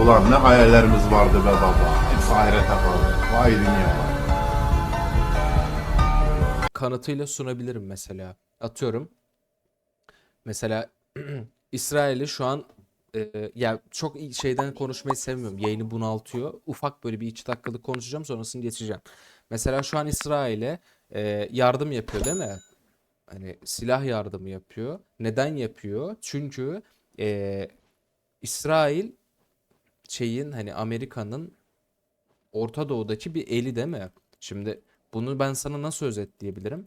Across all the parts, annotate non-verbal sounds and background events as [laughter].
Ulan ne hayallerimiz vardı be baba. Hepsi ahirete kaldı. Vay dünya vay. kanıtıyla sunabilirim mesela. Atıyorum. Mesela [clears throat] İsrail'i şu an e, ya çok şeyden konuşmayı sevmiyorum. Yayını bunaltıyor. Ufak böyle bir iki dakikalık konuşacağım sonrasını geçeceğim. Mesela şu an İsrail'e e, yardım yapıyor değil mi? Hani silah yardımı yapıyor. Neden yapıyor? Çünkü e, İsrail şeyin hani Amerika'nın Orta Doğu'daki bir eli değil mi? Şimdi bunu ben sana nasıl özetleyebilirim?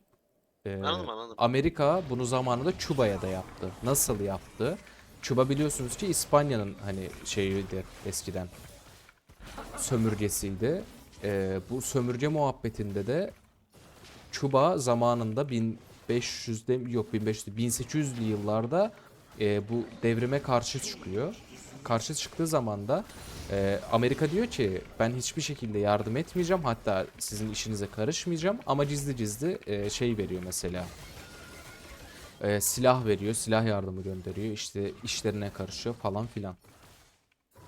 Ee, Anladım anladım. Amerika bunu zamanında Küba'ya da yaptı. Nasıl yaptı? Küba biliyorsunuz ki İspanya'nın hani şeyiydi eskiden. Sömürgesiydi. Ee, bu sömürge muhabbetinde de Küba zamanında 1500'de yok 1500'de 1800'lü yıllarda e, bu devrime karşı çıkıyor. Karşı çıktığı zaman da e, Amerika diyor ki ben hiçbir şekilde yardım etmeyeceğim hatta sizin işinize karışmayacağım ama gizli gizli e, şey veriyor mesela. E, silah veriyor, silah yardımı gönderiyor işte işlerine karışıyor falan filan.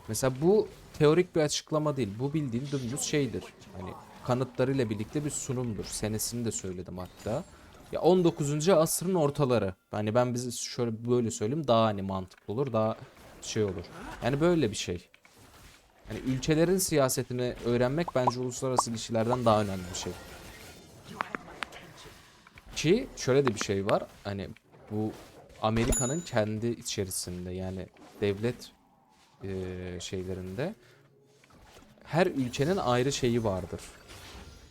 Mesela bu teorik bir açıklama değil. Bu bildiğin dümdüz şeydir. Hani kanıtlarıyla birlikte bir sunumdur. Senesini de söyledim hatta. Ya 19. asrın ortaları. Hani ben bize şöyle böyle söyleyeyim daha hani mantıklı olur, daha şey olur. Yani böyle bir şey. Hani ülkelerin siyasetini öğrenmek bence uluslararası ilişkilerden daha önemli bir şey. Ki şöyle de bir şey var. Hani bu Amerika'nın kendi içerisinde yani devlet eee, şeylerinde her ülkenin ayrı şeyi vardır.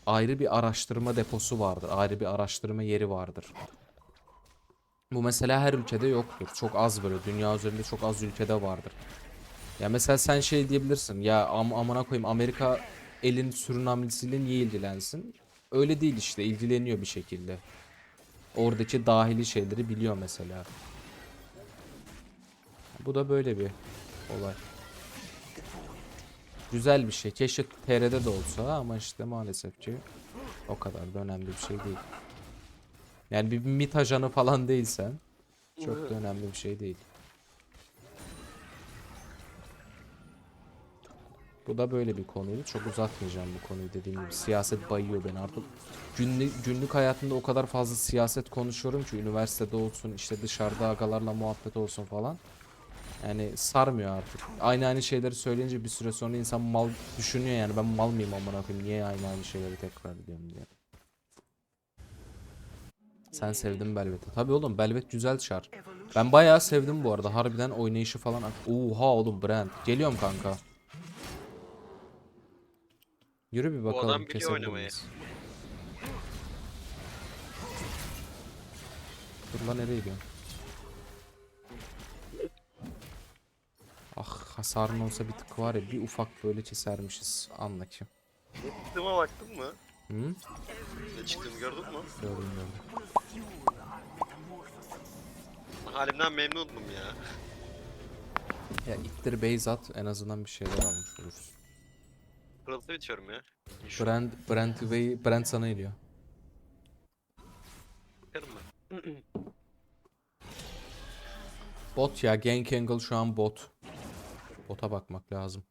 Ayrı bir araştırma deposu vardır. Ayrı bir araştırma yeri vardır. Bu mesela her ülkede yoktur. Çok az böyle. Dünya üzerinde çok az ülkede vardır. Ya mesela sen şey diyebilirsin. Ya am amına koyayım Amerika elin sürünamlisiyle niye ilgilensin? Öyle değil işte. ilgileniyor bir şekilde. Oradaki dahili şeyleri biliyor mesela. Bu da böyle bir olay. Güzel bir şey. Keşke TR'de de olsa ama işte maalesef ki o kadar da önemli bir şey değil. Yani bir MİT ajanı falan değilsen çok da önemli bir şey değil. Bu da böyle bir konuydu. Çok uzatmayacağım bu konuyu dediğim gibi. Siyaset bayıyor beni artık. Günlük, günlük hayatımda o kadar fazla siyaset konuşuyorum ki üniversitede olsun işte dışarıda agalarla muhabbet olsun falan. Yani sarmıyor artık. Aynı aynı şeyleri söyleyince bir süre sonra insan mal düşünüyor yani ben mal mıyım amına koyayım niye aynı aynı şeyleri tekrar ediyorum diye. Sen sevdin Belvet'i. Tabii oğlum Belvet güzel çar. Ben bayağı sevdim bu arada. Harbiden oynayışı falan. Oha oğlum Brand. Geliyorum kanka. Yürü bir bakalım. adam biliyor oynamayı. Dur lan nereye gidiyorsun? Ah hasarın olsa bir tık var ya bir ufak böyle kesermişiz. Anla ki. Çıktığıma baktın mı? Hı? Ne çıktığımı gördün mü? Gördüm gördüm. Halimden memnundum ya. Ya ittir base at en azından bir şeyler almış oluruz. Pırıltı bitiyorum ya. Şu Brand, Brand, ve Brand sana bakarım ben. [clears throat] Bot ya Gank Angle şu an bot. Bota bakmak lazım.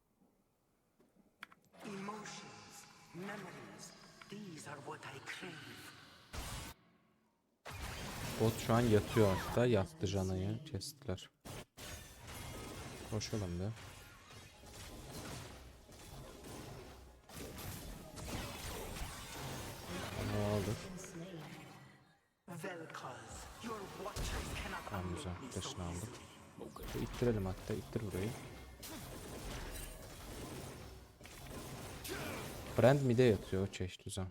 Emotions, memories, these are what I crave. Bot şu an yatıyor hatta. Yattı Jana'yı. Kestiler. Koşalım be. Ne cannot Tamam güzel. Taşını aldık. Şu ittirelim hatta. ittir burayı. Brand mid'e yatıyor. Çeşit güzel.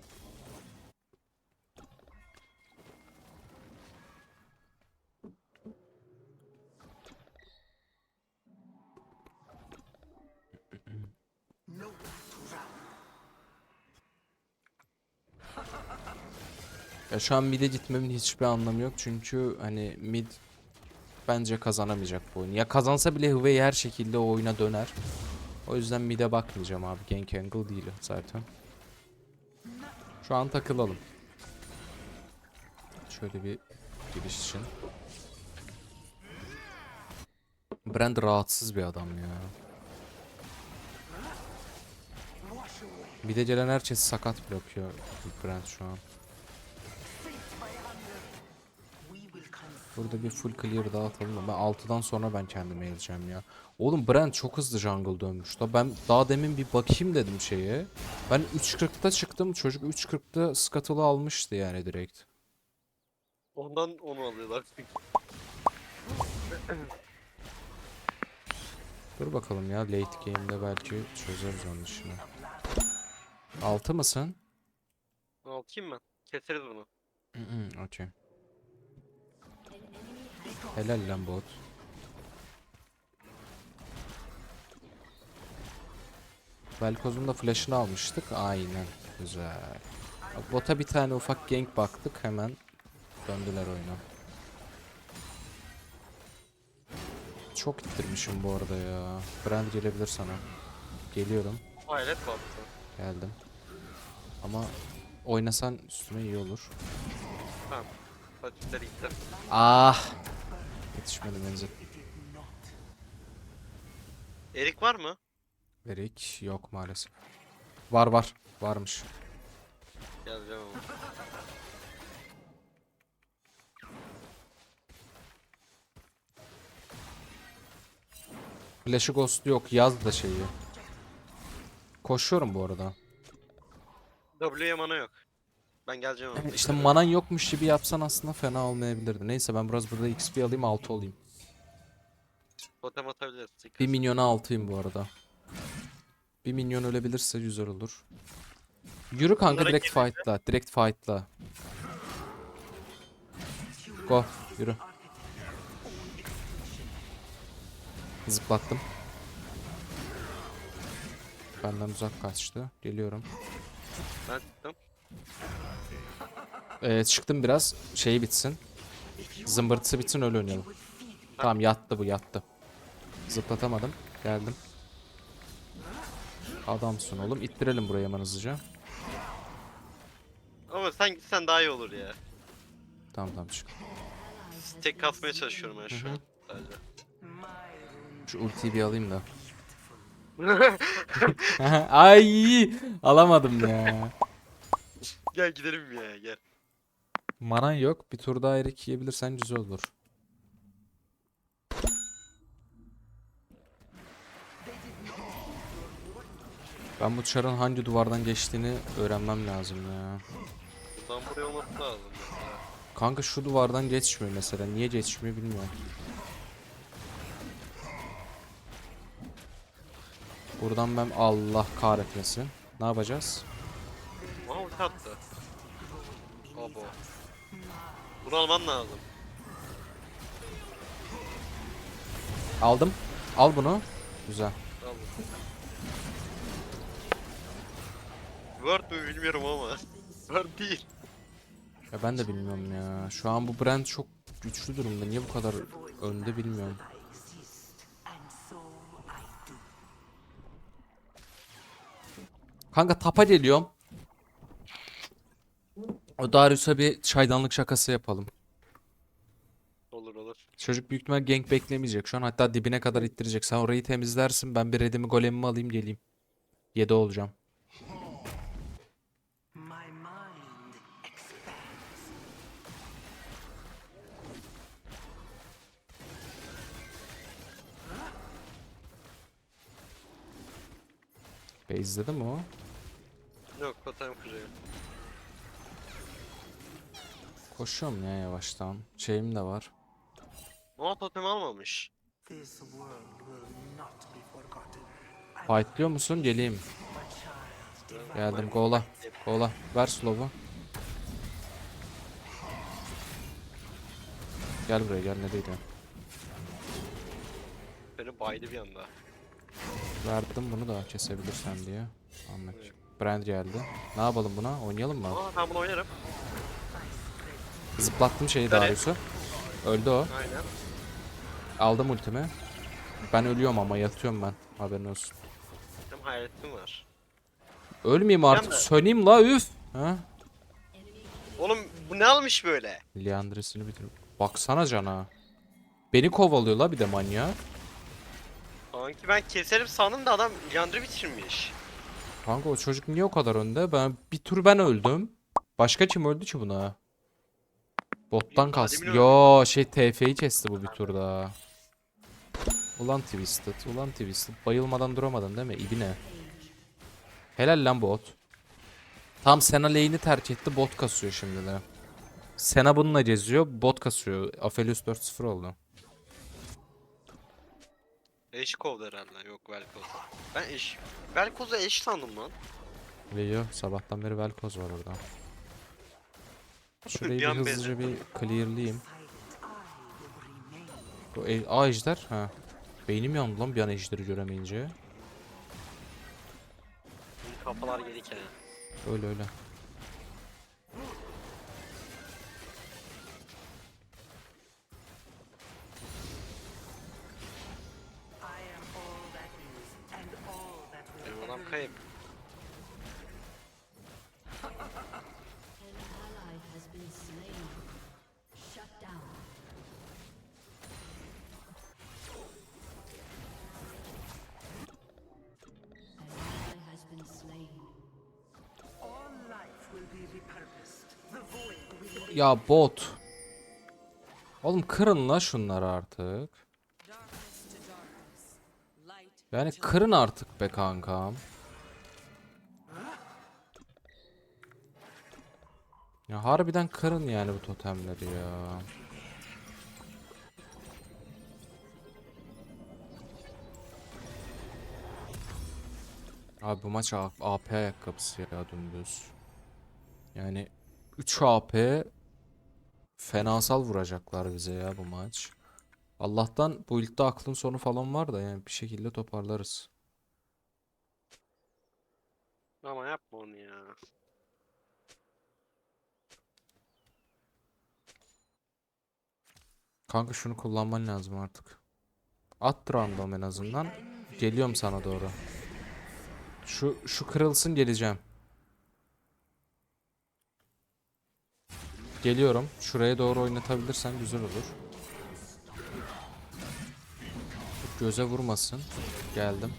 Ya şu an mid'e gitmemin hiçbir anlamı yok çünkü hani mid bence kazanamayacak bu oyunu. Ya kazansa bile Hüvey her şekilde o oyuna döner. O yüzden mid'e bakmayacağım abi. Gank angle değil zaten. Şu an takılalım. Şöyle bir giriş için. Brand rahatsız bir adam ya. Bir de gelen herkes sakat bırakıyor Brent şu an. Burada bir full clear daha atalım ben 6'dan sonra ben kendime yazacağım ya. Oğlum Brent çok hızlı jungle dönmüş da ben daha demin bir bakayım dedim şeye. Ben 3.40'da çıktım çocuk 3.40'da scuttle'ı almıştı yani direkt. Ondan onu alıyorlar. Dur bakalım ya late game'de belki çözeriz onun işini. 6 mısın? Altayım ben. Keseriz bunu. Hı Okey. Helal lan bot. Velkoz'un da flash'ını almıştık. Aynen. Güzel. Bota bir tane ufak gank baktık hemen döndüler oyuna. Çok ittirmişim bu arada ya. Brand gelebilir sana. Geliyorum. Hayret battı. Geldim. Ama oynasan üstüme iyi olur. Tamam. Gitti. Ah! Yetişmedi benzin. Erik var mı? Erik yok maalesef. Var var. Varmış. Geleceğim ama. Flash'ı ghost yok. Yaz da şeyi. Koşuyorum bu arada. W'ye mana yok. Ben geleceğim ama. İşte manan yokmuş gibi yapsan aslında fena olmayabilirdi. Neyse ben biraz burada XP alayım 6 olayım. Totem atabiliriz. 1 milyona 6'yım bu arada. 1 milyon ölebilirse güzel olur. Yürü kanka Bunlara direkt girmeyeceğim. fight'la. Direkt fight'la. Go. Yürü. Zıplattım. Benden uzak kaçtı. Geliyorum. Ben çıktım. Ee, çıktım biraz. Şeyi bitsin. Zımbırtısı bitsin öyle oynayalım. Tamam yattı bu yattı. Zıplatamadım. Geldim. Adamsın oğlum. İttirelim buraya hemen hızlıca. Ama sen gitsen daha iyi olur ya. Tamam tamam çık. Tek kasmaya çalışıyorum ben şu an. Sadece. Şu ultiyi bir alayım da. Ay alamadım ya. gel gidelim ya gel. Manan yok. Bir tur daha erik yiyebilirsen güzel olur. Ben bu çarın hangi duvardan geçtiğini öğrenmem lazım ya. Buradan buraya olması lazım. Kanka şu duvardan geçmiyor mesela. Niye geçmiyor bilmiyorum. Buradan ben Allah kahretmesin. Ne yapacağız? Aha ulti attı. Abo. Bunu alman lazım. Aldım. Al bunu. Güzel. Al. Word mü bilmiyorum ama. [laughs] Word değil. Ya ben de bilmiyorum ya. Şu an bu brand çok güçlü durumda. Niye bu kadar önde bilmiyorum. Kanka tapa geliyorum. O Darius'a bir çaydanlık şakası yapalım. Olur olur. Çocuk büyük ihtimal gank beklemeyecek şu an. Hatta dibine kadar ittirecek. Sen orayı temizlersin. Ben bir redimi golemimi alayım geleyim. 7 olacağım. My mind expands. Base'de mi o? Yok totem kırıyor. Koşuyorum ya yavaştan. Şeyim de var. Ama totem almamış. Fightlıyor musun? Geleyim. Geldim. Gola. Gola. Ver slow'u. Gel buraya gel nereye gidiyorsun? Beni baydı bir anda. Verdim bunu da kesebilirsen diye. Anladım. Brand geldi. Ne yapalım buna? Oynayalım mı? Aa ben bunu oynarım. Zıplattım şeyi Böyle. Darius'u. Öldü o. Aynen. Aldım ultimi. Ben ölüyorum ama yatıyorum ben. Haberin olsun. Hem hayaletim var. Ölmeyeyim artık. de- Söneyim la üf. Ha? Oğlum bu ne almış böyle? Liandres'ini bitir. Baksana cana. Beni kovalıyor la bir de manyak. Sanki ben keserim sandım da adam Leandro bitirmiş. Kanka o çocuk niye o kadar önde? Ben bir tur ben öldüm. Başka kim öldü ki buna? Bottan. Vladimir Yo şey TF'yi kesti bu bir turda. Ulan Twisted, ulan Twisted. Bayılmadan duramadın değil mi? İbine. Helal lan bot. Tam Sena lane'i terk etti, bot kasıyor şimdi de. Sena bununla geziyor, bot kasıyor. Aphelios 4-0 oldu. Eş kovdu herhalde. Yok Velkoz. Ben eş... Velkoz'u eş sandım lan. Leo sabahtan beri Velkoz var orada. Şurayı Bir bir an hızlıca bir clearlayayım. Bu e Aa ejder. Ha. Beynim yandı lan bir an ejderi göremeyince. Kafalar yedik yani. Öyle öyle. Ya bot. Oğlum kırın la şunları artık. Yani kırın artık be kankam. Ya harbiden kırın yani bu totemleri ya. Abi bu maç AP ayakkabısı ya dümdüz. Yani 3 AP fenasal vuracaklar bize ya bu maç. Allah'tan bu ilkte aklın sonu falan var da yani bir şekilde toparlarız. Ama yapma onu ya. Kanka şunu kullanman lazım artık. At random en azından. Geliyorum sana doğru. Şu şu kırılsın geleceğim. Geliyorum. Şuraya doğru oynatabilirsen güzel olur. Göze vurmasın. Geldim.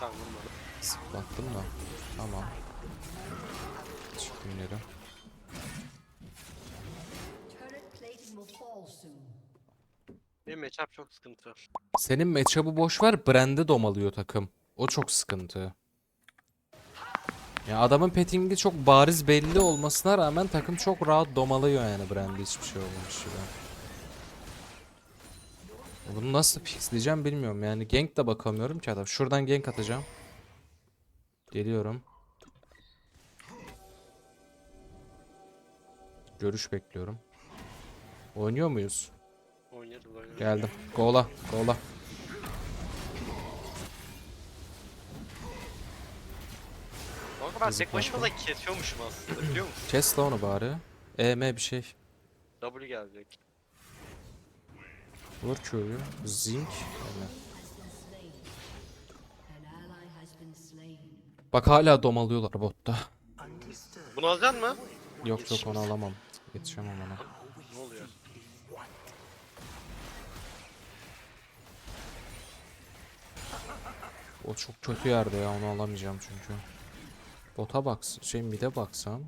Vurmadım. Sıklattım da. Tamam. Çıktım soon. Benim matchup çok sıkıntı. Senin matchup'ı boş ver. Brand'e domalıyor takım. O çok sıkıntı. Ya adamın pettingi çok bariz belli olmasına rağmen takım çok rahat domalıyor yani Brand'e hiçbir şey olmamış gibi. Bunu nasıl fixleyeceğim bilmiyorum yani gank de bakamıyorum ki adam. Şuradan gank atacağım. Geliyorum. Görüş bekliyorum. Oynuyor muyuz? Oynarız oynarız. Geldim. Gola, gola. Kanka ben tek başıma da kesiyormuşum aslında biliyor musun? Kes la onu bari. EM bir şey. W gelecek. Vur Q'yu. Zinc. Aynen. Bak hala domalıyorlar botta. Bunu alacaksın mı? Yok yok onu alamam. Yetişemem ona. Ne oluyor? O çok kötü yerde ya onu alamayacağım çünkü. Bota baks şey mid'e baksam.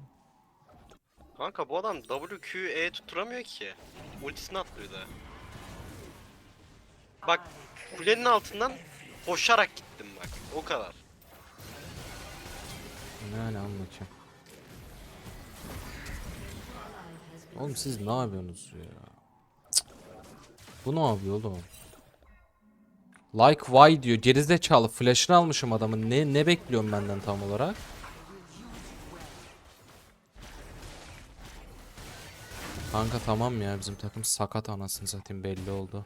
Kanka bu adam W, Q, E tutturamıyor ki. Ultisini atlıyor da. Bak kulenin altından koşarak gittim bak. O kadar. Yani anlatayım. Oğlum siz ne yapıyorsunuz ya? Cık. Bu ne yapıyor oğlum? Like why diyor. Gerizekalı flash'ını almışım adamın. Ne ne bekliyorum benden tam olarak? Kanka tamam ya bizim takım sakat anasını satayım belli oldu.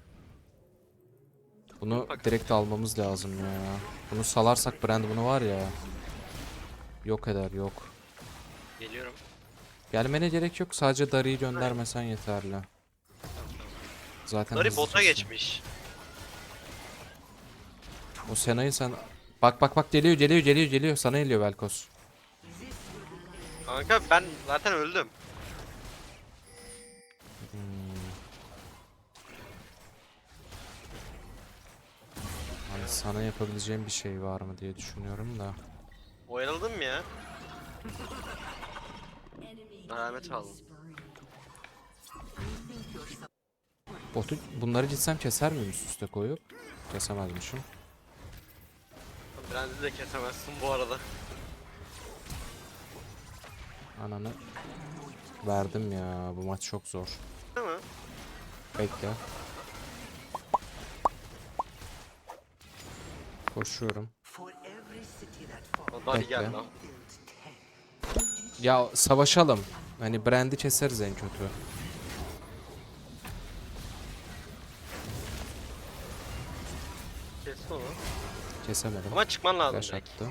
Bunu direkt almamız lazım ya. Bunu salarsak brand bunu var ya. Yok eder yok. Geliyorum. Gelmene gerek yok. Sadece Dari'yi göndermesen yeterli. Zaten Dari bota geçmiş. O Sena'yı sen... Bak bak bak geliyor geliyor geliyor geliyor. Sana geliyor Velkos. Kanka ben zaten öldüm. Sana yapabileceğim bir şey var mı diye düşünüyorum da. Oyaladın mı ya? Alamet aldım. Botu bunları gitsem keser miyim üst üste koyup? Kesemezmişim. Brand'i de kesemezsin bu arada. Ananı verdim ya. Bu maç çok zor. Değil mi? Bekle. Koşuyorum. Bekle. gel lan. Ya savaşalım. Hani Brand'i keseriz en kötü. Kesin onu. Kesemedim. Ama çıkman lazım Flash direkt. attı.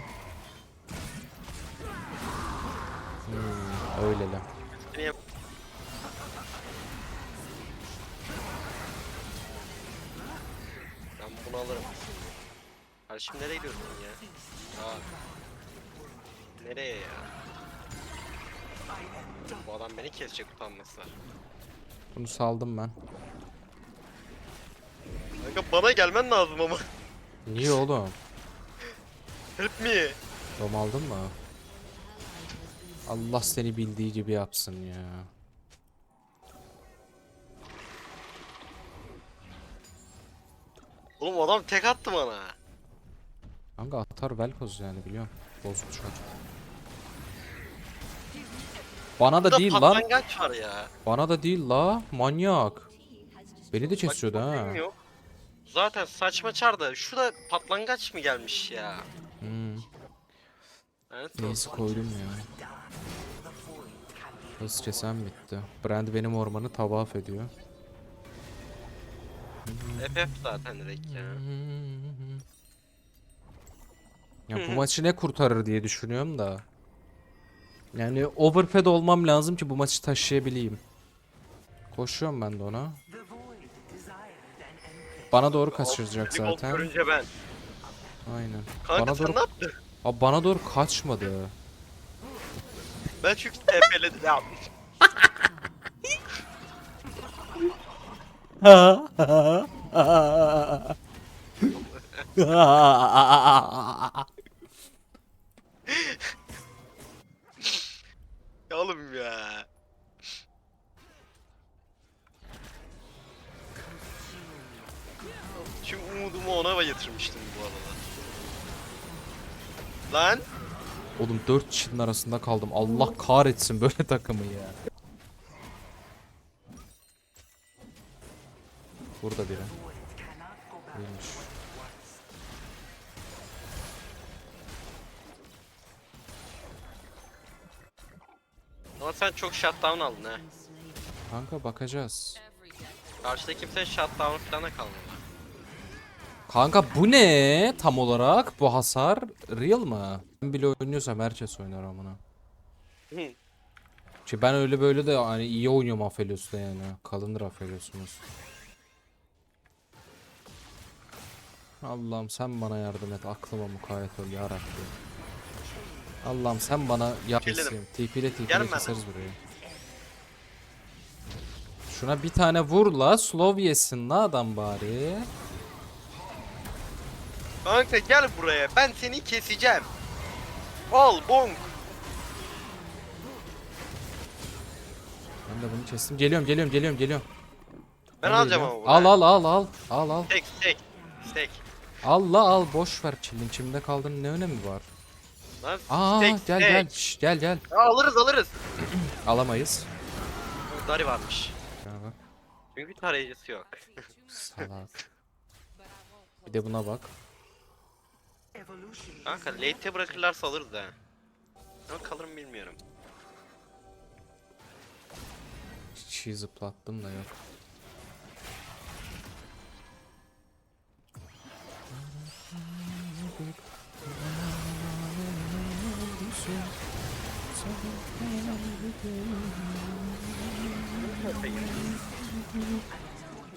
Hmm. Seni yap- Ben bunu alırım. Kardeşim nereye gidiyorsun ya? Aa. Nereye ya? Bu adam beni kesecek utanmasa. Bunu saldım ben. Kanka bana gelmen lazım ama. Niye oğlum? Help me. Dom aldın mı? Allah seni bildiği gibi yapsın ya. Oğlum adam tek attı bana. Kanka atar Velkoz yani biliyorum. Bozuk çocuk. Bana da değil lan. var ya. Bana da değil la. Manyak. Beni de kesiyordu ha. Yok. Zaten saçma çarda. Şurada patlangaç mı gelmiş ya? Hmm. Evet, Neyse koydum ya. Hız kesem bitti. Brand benim ormanı tavaf ediyor. FF zaten direkt ya. Ya bu maçı ne kurtarır diye düşünüyorum da. Yani overfed olmam lazım ki bu maçı taşıyabileyim. Koşuyorum ben de ona. Bana doğru kaçıracak zaten. Görünce ben. Aynen. Kanka Bana sen doğru ne yaptın? Abi bana doğru kaçmadı. Ben çünkü TP'ledim. Ya. [laughs] [laughs] [laughs] ya oğlum ya. Tüm umudumu ona yatırmıştım bu arada. Lan Oğlum dört kişinin arasında kaldım. Allah kahretsin böyle [laughs] takımı ya. Burada biri. Değilmiş. Ama sen çok shutdown aldın ha. Kanka bakacağız. Karşıda kimse shutdown falan da kalmadı. Kanka bu ne tam olarak? Bu hasar real mı? Ben bile oynuyorsam herkes oynar amına. Ki ben öyle böyle de hani iyi oynuyorum Aphelios'ta yani. Kalındır Aphelios'umuz. Allah'ım sen bana yardım et. Aklıma mukayyet ol ya Rabbi. Allah'ım sen bana et. TP ile TP ile keseriz burayı. Şuna bir tane vur la. Slow yesin la adam bari. Kanka gel buraya ben seni keseceğim. Al bonk. Ben de bunu kestim. Geliyorum geliyorum geliyorum geliyorum. Ben Nereye alacağım ama bunu. Al al al al. Al al. Tek tek. Tek. Al la al boş ver çilin çimde kaldın ne önemi var? Lan Aa tek, gel tek. gel şş, gel gel. Alırız alırız. [clears throat] Alamayız. Dari varmış. Bak Çünkü tarayıcısı yok. salak. Bir de buna bak. [laughs] Kanka late'e bırakırlarsa alırız ha. Ama kalırım bilmiyorum. Çiğ zıplattım da yok.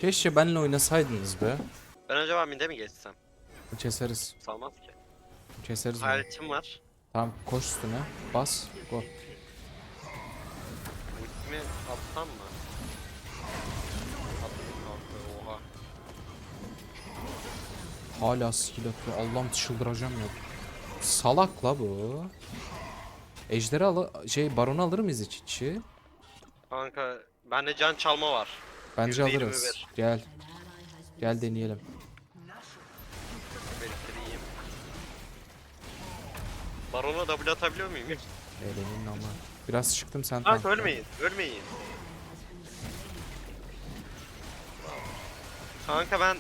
Keşke benle oynasaydınız be. Ben acaba minde mi geçsem? Keseriz. Salmaz ki. Keseriz bunu. Hayaletim var. Tamam koş üstüne. Bas. Go. Ultimi atsam mı? Attım kanka oha. Hala skill atıyor. Allah'ım çıldıracağım ya. Salak la bu. Ejderi al şey baronu alır mıyız iç içi? Kanka bende can çalma var. Bence %21. alırız. Gel. Gel deneyelim. Biriktireyim. Barona W atabiliyor muyum? Eğlenin ama. Biraz çıktım sen Kanka ölmeyin, ölmeyin. Kanka ben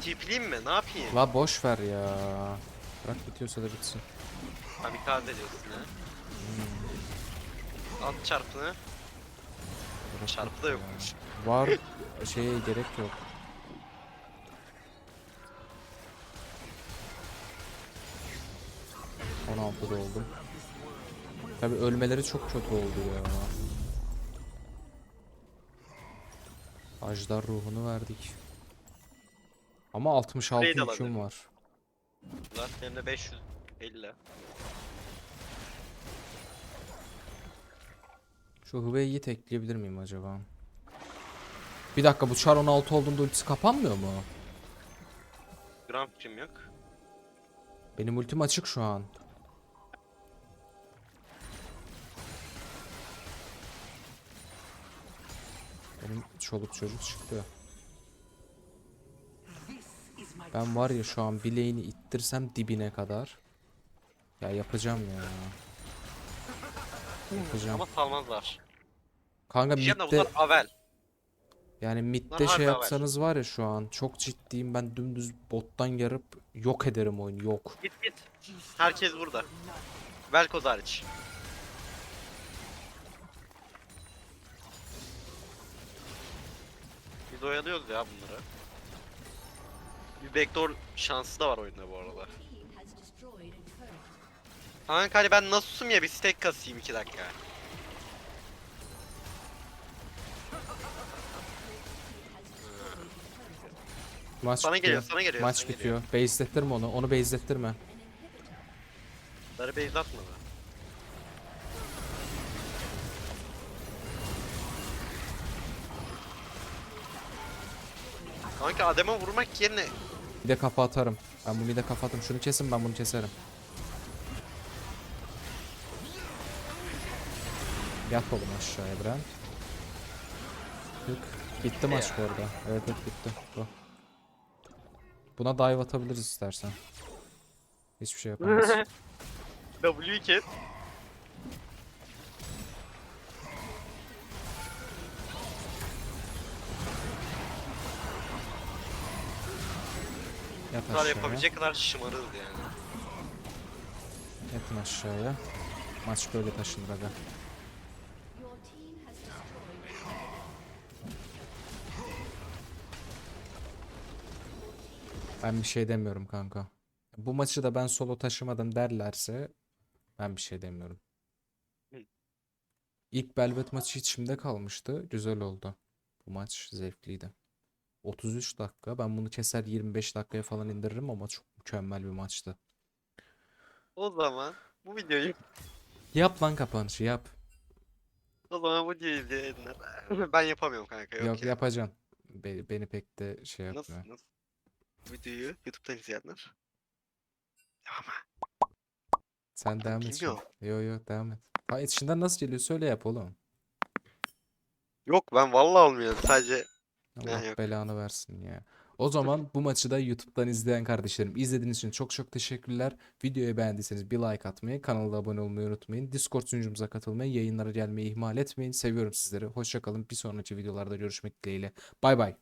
tipliyim mi? Ne yapayım? La boş ver ya. Bırak bitiyorsa da bitsin. Abi ikaz ediyorsun ha. At çarpını. Çarpı da yokmuş. Var şeye gerek yok. On altıda oldum. Tabi ölmeleri çok kötü oldu ya. Ajdar ruhunu verdik. Ama 66 Burayı da yüküm alabilirim. var. Lan benim de 550. Şu Hüvey'i tekleyebilir miyim acaba? Bir dakika bu Char 16 olduğunda ultisi kapanmıyor mu? Gram fikrim yok. Benim ultim açık şu an. Benim çoluk çocuk çıktı. Ben var ya şu an bileğini ittirsem dibine kadar. Ya yapacağım ya. Yapacağım. Ama salmazlar. Kanka Diyeceğim de midde bunlar avel. yani midde Bunlar şey harbi haber. yapsanız var ya şu an çok ciddiyim ben dümdüz bottan yarıp yok ederim oyunu yok. Git git. Herkes burada. Velkoz hariç. Biz oyalıyoruz ya bunları. Bir backdoor şansı da var oyunda bu arada. Team has destroyed a turret. Kanka hani ben Nasus'um ya bir stack kasayım 2 dakika. Maç Sana bitiyor. geliyor, sana geliyor, Maç sana bitiyor. Base'lettirme onu. Onu base'lettirme. Darı base atmadı. Kanka adama vurmak yerine Bir de kafa atarım. Ben bunu bir de kafa atarım. Şunu kesin ben bunu keserim. Yat oğlum aşağıya Bren. Tık. Bitti maç bu arada. Evet evet bitti. Bu. Buna dive atabiliriz istersen. Hiçbir şey yapamaz. [laughs] W kes. Yat Bu kadar aşağıya. yapabilecek kadar şımarız yani. Yatın aşağıya. Maç böyle taşınır aga. Your team has destroyed Ben bir şey demiyorum kanka. Bu maçı da ben solo taşımadım derlerse ben bir şey demiyorum. İlk Belvet maçı içimde kalmıştı. Güzel oldu. Bu maç zevkliydi. 33 dakika. Ben bunu keser 25 dakikaya falan indiririm ama çok mükemmel bir maçtı. O zaman bu videoyu Yap lan kapanışı yap. o zaman bu videoyu izleyenler. [laughs] ben yapamıyorum kanka yok, Yok ya. yapacaksın. Be- beni pek de şey Nasıl yapmıyor. nasıl? Bu videoyu YouTube'dan izleyenler. Ama Sen devam et. şimdi. bilmiyorum. Yo yo devam et. Ha içinden nasıl geliyor söyle yap oğlum. Yok ben vallahi olmuyor sadece Allah yok. belanı versin ya. O zaman bu maçı da YouTube'dan izleyen kardeşlerim izlediğiniz için çok çok teşekkürler. Videoyu beğendiyseniz bir like atmayı, kanala abone olmayı unutmayın. Discord sunucumuza katılmayı, yayınlara gelmeyi ihmal etmeyin. Seviyorum sizleri. Hoşça kalın. Bir sonraki videolarda görüşmek dileğiyle. Bay bay.